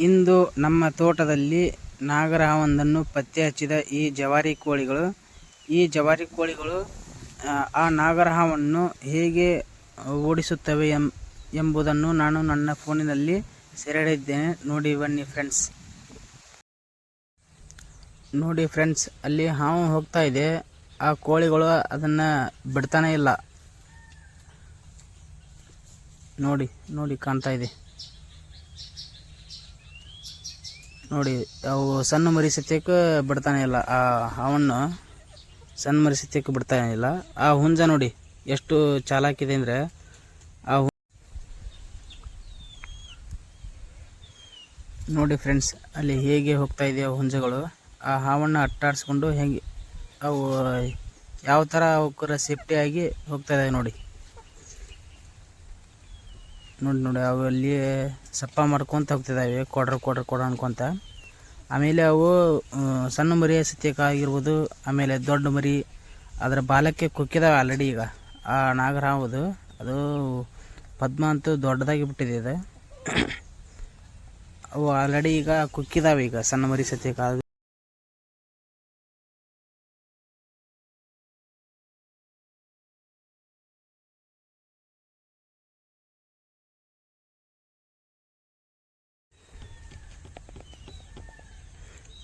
ಇಂದು ನಮ್ಮ ತೋಟದಲ್ಲಿ ನಾಗರಹಾವೊಂದನ್ನು ಪತ್ತೆ ಹಚ್ಚಿದ ಈ ಜವಾರಿ ಕೋಳಿಗಳು ಈ ಜವಾರಿ ಕೋಳಿಗಳು ಆ, ನಾಗರಹಾವನ್ನು ಹೇಗೆ ಓಡಿಸುತ್ತವೆ ಎಂಬುದನ್ನು ನಾನು ನನ್ನ ಫೋನಿನಲ್ಲಿ ಸೆರೆಹಿಡಿದ್ದೇನೆ ನೋಡಿ ಬನ್ನಿ ಫ್ರೆಂಡ್ಸ್. ನೋಡಿ ಫ್ರೆಂಡ್ಸ್ ಅಲ್ಲಿ ಹಾವು ಹೋಗ್ತಾ ಇದೆ. ಆ ಕೋಳಿಗಳು ಅದನ್ನು ಬಿಡ್ತಾನೇ ಇಲ್ಲ. ನೋಡಿ ನೋಡಿ ಕಾಣ್ತಾ ಇದೆ. ನೋಡಿ, ಅವು ಸಣ್ಣ ಮರಿ ಸತ್ಯಕ್ಕೆ ಬಿಡ್ತಾನೆ ಇಲ್ಲ. ಆ ಹಾವನ್ನು ಸಣ್ಣ ಮರಿ ಸತ್ಯಕ್ಕೆ ಬಿಡ್ತಾನೆ ಇಲ್ಲ. ಆ ಹುಂಜ ನೋಡಿ, ಎಷ್ಟು ಚಾಲಾಕಿದೆ ಅಂದರೆ ಆ ನೋಡಿ ಫ್ರೆಂಡ್ಸ್ ಅಲ್ಲಿ ಹೇಗೆ ಹೋಗ್ತಾ ಇದೆ ಹುಂಜಗಳು, ಆ ಹಾವನ್ನು ಅಟ್ಟಾಡಿಸ್ಕೊಂಡು ಹೇಗೆ ಅವು ಯಾವ ಥರ ಅವಕ್ಕರ ಸೇಫ್ಟಿಯಾಗಿ ಹೋಗ್ತಾ ಇದ್ದಾವೆ ನೋಡಿ. ನೋಡಿ ನೋಡಿ, ಅವು ಅಲ್ಲಿ ಸಪ್ಪ ಮಾಡ್ಕೊತ ಹೋಗ್ತಿದ್ದಾವೆ, ಕೊಡ್ರ ಕೊಡ್ರ ಕೊಡ್ರ ಅನ್ಕೊತ. ಆಮೇಲೆ ಅವು ಸಣ್ಣ ಮರಿ ಸತ್ಯಕ್ಕಾಗಿರ್ಬೋದು, ಆಮೇಲೆ ದೊಡ್ಡ ಮರಿ, ಅದರ ಬಾಲಕ್ಕೆ ಕುಕ್ಕಿದಾವೆ ಆಲ್ರೆಡಿ ಈಗ. ಆ ನಾಗರಾವುದು ಅದು ಪದ್ಮ ಅಂತೂ ದೊಡ್ಡದಾಗಿ ಬಿಟ್ಟಿದೆ ಇದು. ಅವು ಆಲ್ರೆಡಿ ಈಗ ಕುಕ್ಕಿದಾವೆ ಈಗ ಸಣ್ಣ ಮರಿ ಸತ್ಯಕ್ಕೆ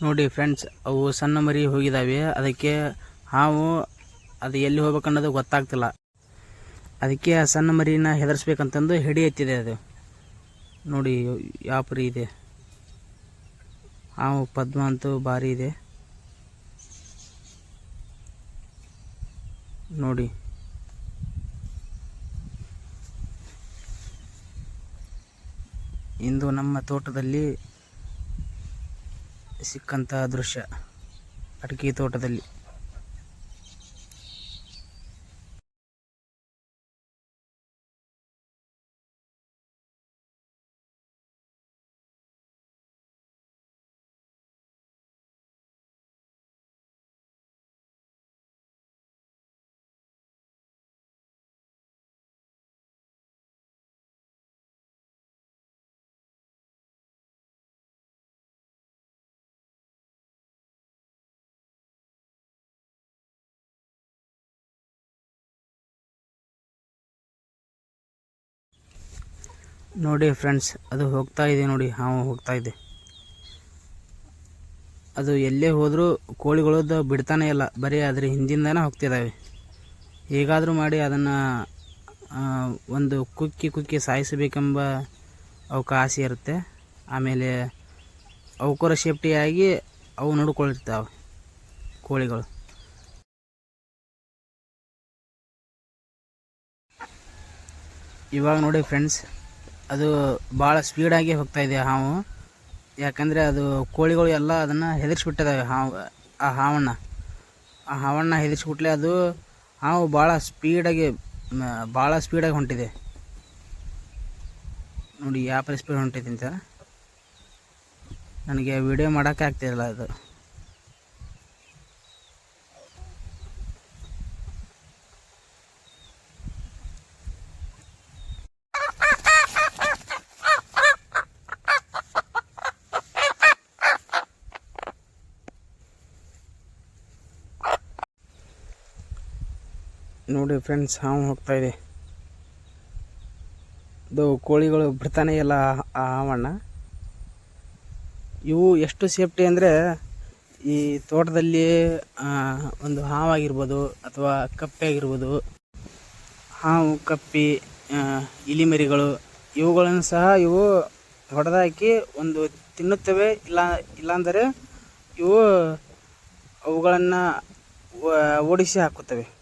ನೋಡಿ ಫ್ರೆಂಡ್ಸ್ ಅವು ಸಣ್ಣ ಮರಿ ಹೋಗಿದ್ದಾವೆ ಅದಕ್ಕೆ ಹಾವು ಅದು ಎಲ್ಲಿ ಹೋಗ್ಬೇಕನ್ನೋದು ಗೊತ್ತಾಗ್ತಿಲ್ಲ. ಅದಕ್ಕೆ ಆ ಸಣ್ಣ ಮರಿನ ಹೆದರ್ಸ್ಬೇಕಂತಂದು ಹಿಡಿ ಎತ್ತಿದೆ ಅದು. ನೋಡಿ, ಯಾವ ಪರಿ ಇದೆ. ಹಾವು ಪದ್ಮ ಅಂತೂ ಭಾರಿ ಇದೆ. ನೋಡಿ. ಇಂದು ನಮ್ಮ ತೋಟದಲ್ಲಿ ಸಿಕ್ಕಂತಹ ದೃಶ್ಯ ಅಡಿಕೆ ತೋಟದಲ್ಲಿ. ನೋಡಿ ಫ್ರೆಂಡ್ಸ್, ಅದು ಹೋಗ್ತಾ ಇದೆ ನೋಡಿ, ಹಾವು ಹೋಗ್ತಾ ಇದೆ. ಅದು ಎಲ್ಲೇ ಹೋದರೂ ಕೋಳಿಗಳದ್ದು ಬಿಡ್ತಾನೆ ಇಲ್ಲ, ಬರೀ ಅದ್ರ ಹಿಂದಿಂದನೇ ಹೋಗ್ತಿದ್ದಾವೆ ಹೇಗಾದರೂ ಮಾಡಿ ಅದನ್ನು ಒಂದು ಕುಕ್ಕಿ ಕುಕ್ಕಿ ಸಾಯಿಸಬೇಕೆಂಬ ಅವಕ್ಕೆ ಆಸೆ ಇರುತ್ತೆ. ಆಮೇಲೆ ಅವಕ್ಕರ ಸೇಫ್ಟಿಯಾಗಿ ಅವು ನೋಡ್ಕೊಳ್ತಾವೆ ಕೋಳಿಗಳು. ಇವಾಗ ನೋಡಿ ಫ್ರೆಂಡ್ಸ್ ಅದು ಭಾಳ ಸ್ಪೀಡಾಗಿ ಹೋಗ್ತಾ ಇದೆ ಹಾವು. ಯಾಕಂದರೆ ಅದು ಕೋಳಿಗಳು ಎಲ್ಲ ಅದನ್ನು ಹೆದರ್ಸ್ಬಿಟ್ಟಿದ್ದಾವೆ ಹಾವು, ಆ ಹಾವನ್ನು. ಆ ಹಾವನ್ನು ಹೆದರ್ಸ್ಬಿಟ್ಲೆ ಅದು ಹಾವು ಭಾಳ ಸ್ಪೀಡಾಗಿ ಭಾಳ ಸ್ಪೀಡಾಗಿ ಹೊಂಟಿದೆ. ನೋಡಿ, ಯಾವ ಸ್ಪೀಡ್ ಹೊಂಟೈತೆ ಅಂತ. ನನಗೆ ವಿಡಿಯೋ ಮಾಡೋಕ್ಕೆ ಆಗ್ತಿರಲ್ಲ ಅದು. ನೋಡಿ ಫ್ರೆಂಡ್ಸ್ ಹಾವು ಹೋಗ್ತಾ ಇದೆ. ಕೋಳಿಗಳು ಬಿಡ್ತಾನೆ ಇಲ್ಲ ಆ- ಹಾವಣ್ಣ ಇವು ಎಷ್ಟು ಸೇಫ್ಟಿ ಅಂದರೆ ಈ ತೋಟದಲ್ಲಿ ಒಂದು ಹಾವಾಗಿರ್ಬೋದು ಅಥವಾ ಕಪ್ಪೆ ಆಗಿರ್ಬೋದು ಹಾವು, ಕಪ್ಪಿ ಇಲಿಮರಿಗಳು, ಇವುಗಳನ್ನು ಸಹ ಇವು ಹೊಡೆದಾಕಿ ಒಂದು ತಿನ್ನುತ್ತವೆ. ಇಲ್ಲ, ಇಲ್ಲಾಂದರೆ ಇವು ಅವುಗಳನ್ನು ಓಡಿಸಿ ಹಾಕುತ್ತವೆ.